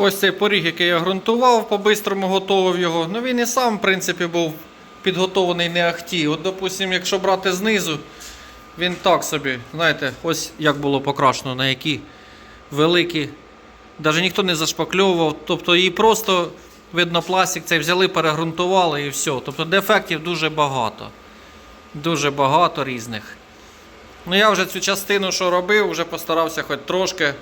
Ось цей поріг, який я ґрунтував, по-бистрому готував його. Ну він і сам, в принципі, був підготований не ахті. От, допустим, якщо брати знизу, він так собі, знаєте, ось як було покрашено, на які великі. Навіть ніхто не зашпакльовував. Тобто її просто, видно, пластик цей взяли, перегрунтували і все. Тобто дефектів дуже багато. Дуже багато різних. Ну я вже цю частину, що робив, вже постарався хоч трошки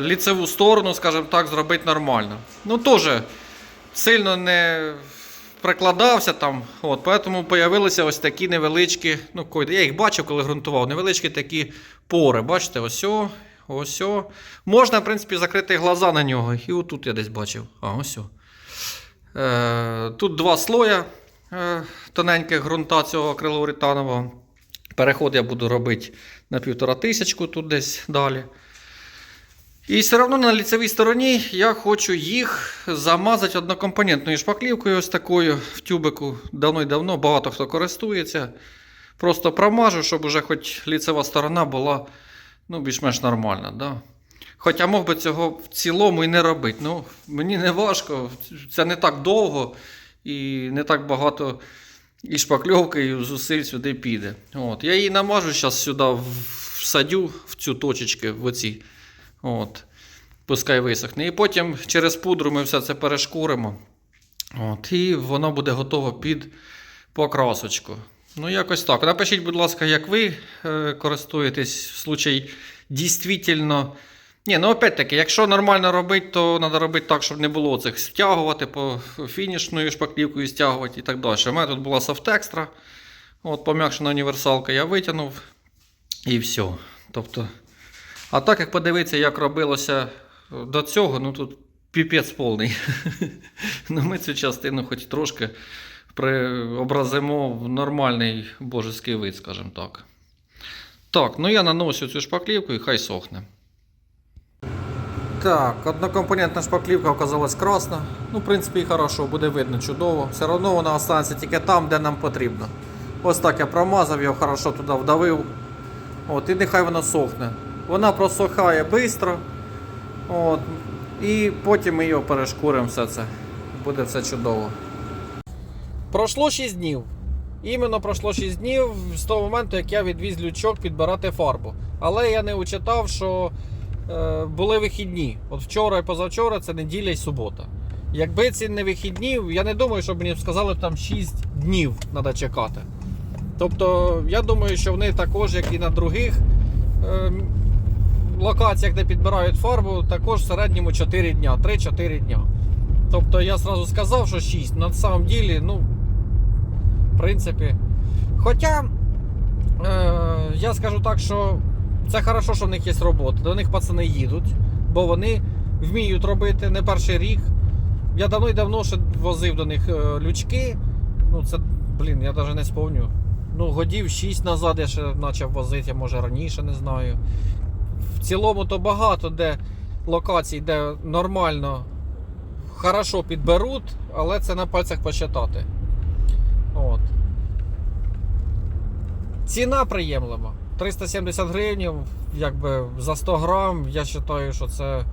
ліцеву сторону, скажімо так, зробити нормально. Ну теж сильно не прикладався там. От, тому з'явилися ось такі невеличкі, ну я їх бачив, коли ґрунтував, невеличкі такі пори. Бачите, ось о, ось о. Можна, в принципі, закрити глаза на нього. І отут я десь бачив. А, ось о. Е, тут два слоя е, тоненьких ґрунта цього акрилоуретанового. Переход я буду робити на півтора тисячку тут десь далі. І все одно на ліцевій стороні я хочу їх замазати однокомпонентною шпаклівкою, ось такою в тюбику давно й давно багато хто користується. Просто промажу, щоб уже хоч ліцева сторона була ну, більш-менш нормальна. Да? Хоча мог би цього в цілому і не робити. Ну, мені не важко, це не так довго і не так багато і шпакльовки, і зусиль сюди піде. От. Я її намажу зараз сюди, в- в цю точечки, в оці. От. Пускай висохне. І потім через пудру ми все це перешкуримо. От. І воно буде готово під покрасочку. Ну, якось так. Напишіть, будь ласка, як ви е, користуєтесь в случай дійсно. Ні, ну опять-таки, якщо нормально робити, то треба робити так, щоб не було цих стягувати по фінішною шпаклівкою стягувати і так далі. У мене тут була софтекстра, от пом'якшена універсалка, я витягнув і все. Тобто, а так як подивитися, як робилося до цього, ну тут піпець повний. ну, ми цю частину хоч трошки преобразимо в нормальний божеский вид, скажімо так. Так, ну я наношу цю шпаклівку і хай сохне. Так, однокомпонентна шпаклівка оказалась красна. Ну, в принципі, і хорошо, буде видно чудово. Все одно вона останеться тільки там, де нам потрібно. Ось так я промазав його, хорошо туди вдавив. От, і нехай воно сохне. Вона просохає швидко. От, і потім ми його перешкуримо все це. Буде все чудово. Пройшло 6 днів. Іменно пройшло 6 днів з того моменту, як я відвіз лючок підбирати фарбу. Але я не учитав, що е, були вихідні. От вчора і позавчора це неділя і субота. Якби ці не вихідні, я не думаю, що мені сказали там 6 днів треба чекати. Тобто, я думаю, що вони також, як і на других е, локаціях, де підбирають фарбу, також в середньому 4 дня, 3-4 дня. Тобто я сразу сказав, що 6. На самом ділі, ну, в принципі. Хоча, е, я скажу так, що це хорошо, що в них є робота. До них пацани їдуть, бо вони вміють робити не перший рік. Я давно і давно ще возив до них е, лючки. Ну, це, блін, я навіть не сповню. Ну, годів 6 назад я ще почав возити, може раніше, не знаю. В цілому то багато де локацій, де нормально, хорошо підберуть, але це на пальцях посчитати. От. Ціна приємлива. 370 гривень, якби за 100 грам, я вважаю, що це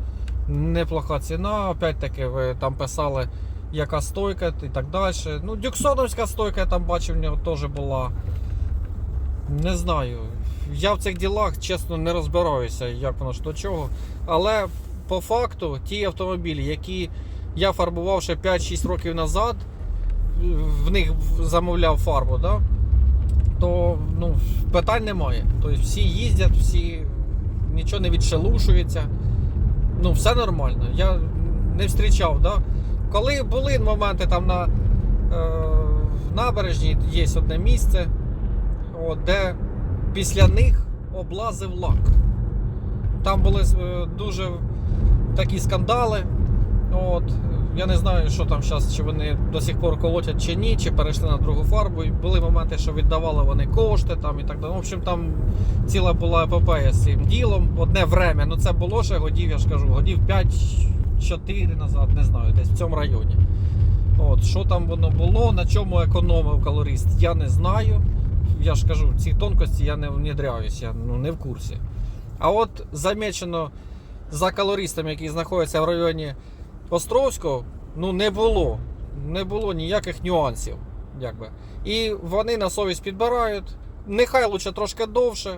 неплоха ціна. Опять-таки, ви там писали, яка стойка і так далі. Ну, Дюксоновська стойка, я там бачив, в нього теж була. Не знаю. Я в цих ділах, чесно, не розбираюся, як воно ж до чого. Але по факту, ті автомобілі, які я фарбував ще 5-6 років назад, в них замовляв фарбу, да? то ну, питань немає. Тобто всі їздять, всі нічого не відшелушується. Ну, все нормально. Я не зустрічав. Да? Коли були моменти там на е, набережній, є одне місце, от, де після них облазив лак. Там були е, дуже такі скандали. От, я не знаю, що там зараз, чи вони до сих пор колотять чи ні, чи перейшли на другу фарбу. І були моменти, що віддавали вони кошти там і так далі. В общем, там ціла була епопея з цим ділом. Одне время. Ну це було ще годів, я ж кажу, годів 5-4 назад, не знаю, десь в цьому районі. От, Що там воно було, на чому економив калоріст, я не знаю. Я ж кажу, ці тонкості я не внедряюсь, я ну, не в курсі. А от замечено за колористами, які знаходяться в районі Островського, ну не було. Не було ніяких нюансів. Якби. І вони на совість підбирають. Нехай лучше трошки довше.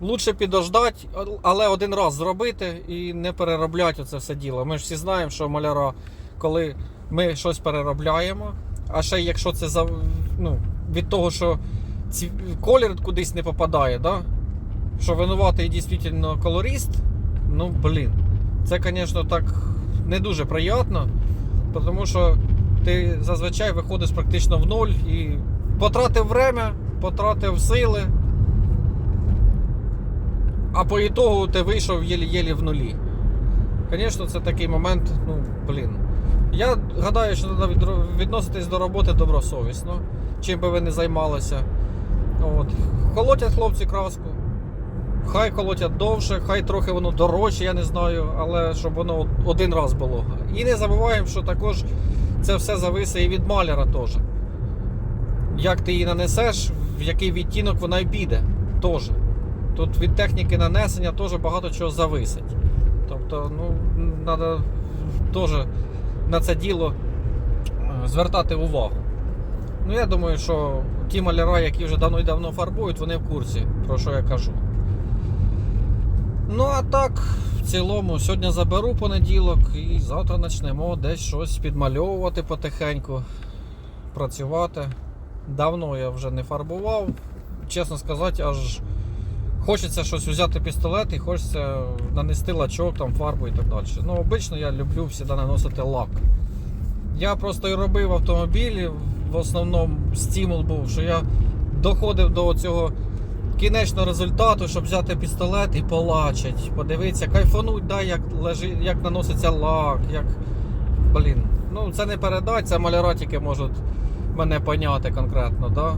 Лучше підождати, але один раз зробити і не переробляти це все діло. Ми ж всі знаємо, що маляра, коли ми щось переробляємо, а ще якщо це за, ну, від того, що колір кудись не попадає, да? що винуватий дійсно колорист, ну блін, це, звісно, так не дуже приємно, тому що ти зазвичай виходиш практично в ноль і потратив время, потратив сили, а по ітогу ти вийшов єлі-єлі в нулі. Звісно, це такий момент, ну, блін. Я гадаю, що треба відноситись до роботи добросовісно, чим би ви не займалися. От. Колотять хлопці краску. Хай колотять довше, хай трохи воно дорожче, я не знаю, але щоб воно один раз було. І не забуваємо, що також це все зависить і від маляра теж. Як ти її нанесеш, в який відтінок вона й піде. Теж. Тут від техніки нанесення теж багато чого зависить. Тобто, ну, треба теж на це діло е, звертати увагу. Ну, я думаю, що ті маляра, які вже давно і давно фарбують, вони в курсі, про що я кажу. Ну, а так, в цілому, сьогодні заберу понеділок і завтра почнемо десь щось підмальовувати потихеньку, працювати. Давно я вже не фарбував. Чесно сказати, аж хочеться щось взяти пістолет і хочеться нанести лачок, там, фарбу і так далі. Ну, обично я люблю завжди наносити лак. Я просто і робив автомобілі. В основному стимул був, що я доходив до цього кінечного результату, щоб взяти пістолет і полачить. Подивитися, кайфануть, да, як, лежи, як наноситься лак, як. Блін. Ну, це не передать, це маляра тільки можуть мене поняти конкретно, да?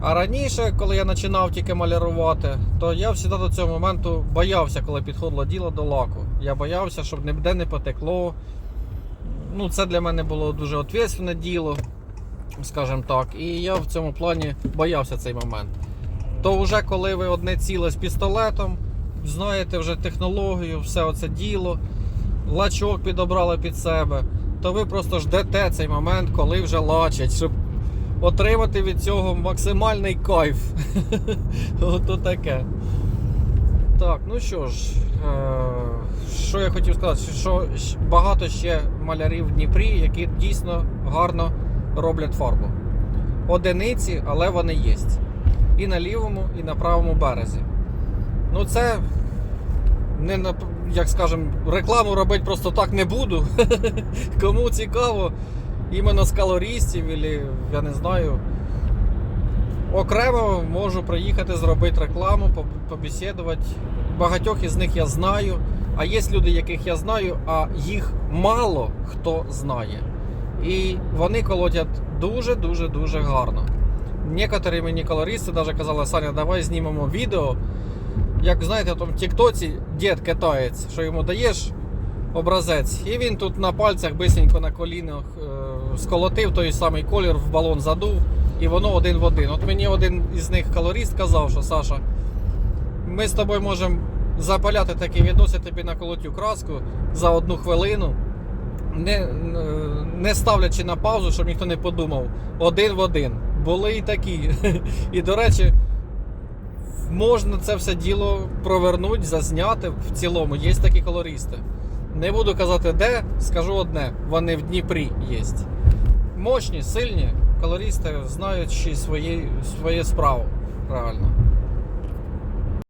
А раніше, коли я починав тільки малярувати, то я завжди до цього моменту боявся, коли підходило діло до лаку. Я боявся, щоб ніде не потекло. Ну, це для мене було дуже відповідальне діло, скажімо так. І я в цьому плані боявся цей момент. То вже коли ви одне ціле з пістолетом, знаєте вже технологію, все оце діло, лачок підобрали під себе, то ви просто ждете цей момент, коли вже лачать, щоб отримати від цього максимальний кайф. Ото таке. Так, ну що ж, е, що я хотів сказати, що багато ще малярів в Дніпрі, які дійсно гарно роблять фарбу. Одиниці, але вони є. І на лівому, і на правому березі. Ну це не на, як скажем, рекламу робити просто так не буду. Кому цікаво, іменно з калорістів, я не знаю. Окремо можу приїхати зробити рекламу, по- побесідувати. Багатьох із них я знаю. А є люди, яких я знаю, а їх мало хто знає. І вони колотять дуже-дуже дуже гарно. Некоторі мені колористи навіть казали, Саня, давай знімемо відео. Як знаєте, в тіктоці дід китаєць, що йому даєш образець, і він тут на пальцях бисенько на колінах е, сколотив той самий колір в балон задув, і воно один в один. От мені один із них колорист казав, що Саша, ми з тобою можемо запаляти такі відоси тобі на колотю краску за одну хвилину, не, не ставлячи на паузу, щоб ніхто не подумав. Один в один. Були і такі. І, до речі, можна це все діло провернути, зазняти в цілому. Є такі колористи. Не буду казати де, скажу одне: вони в Дніпрі є. Мощні, сильні колористи, знаючи свої, свою справу. Правильно.